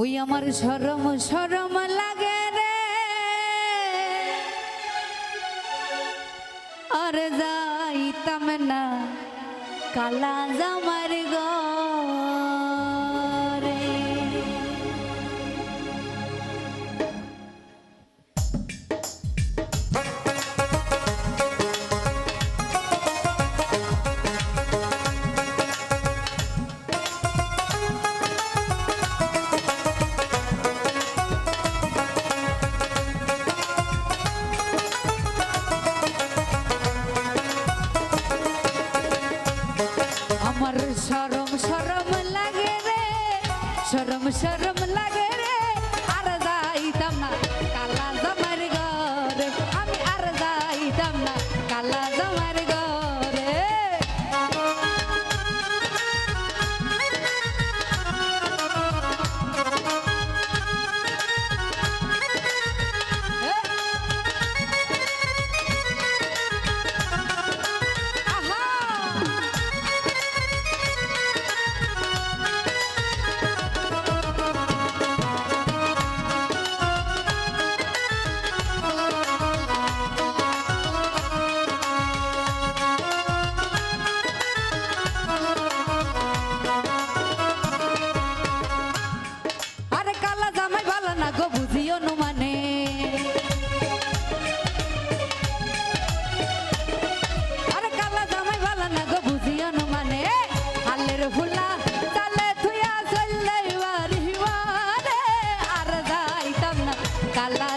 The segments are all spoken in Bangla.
ওই আমার সরম সরম লাগে রে। আর যাইতাম না কালা জামার গা। সরম সরম লাগে রে সরম সরম লাগে calar.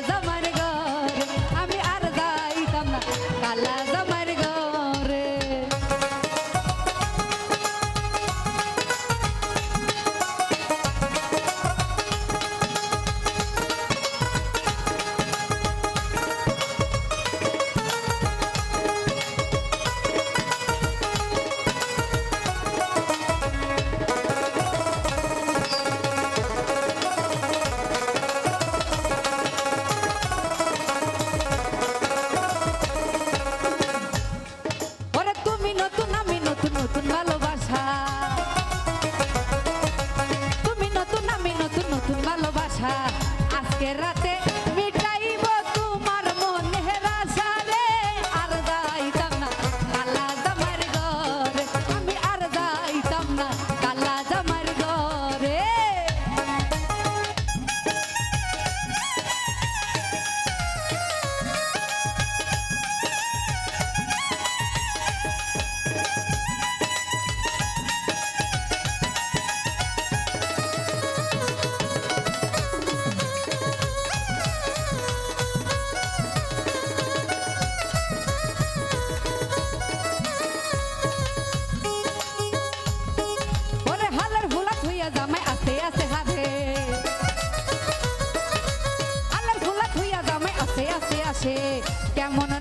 কেমন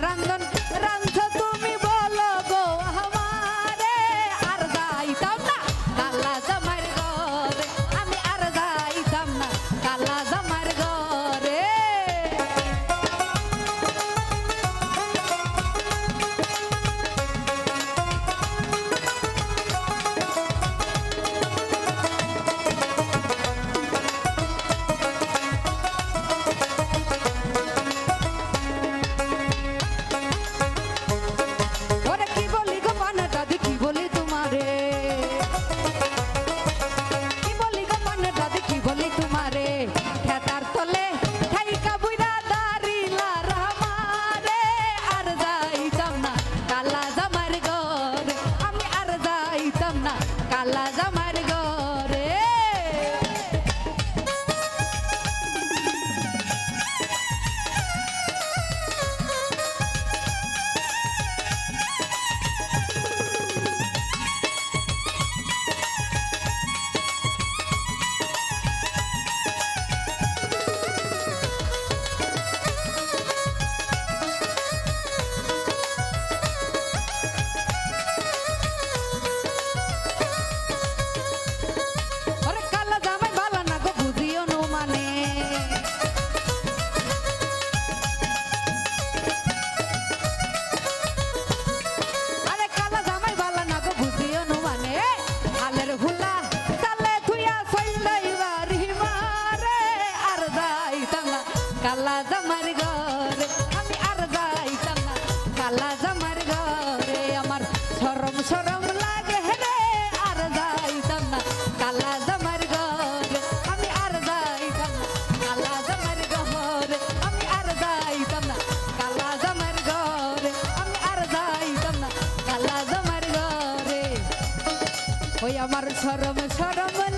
আমার সরম সরম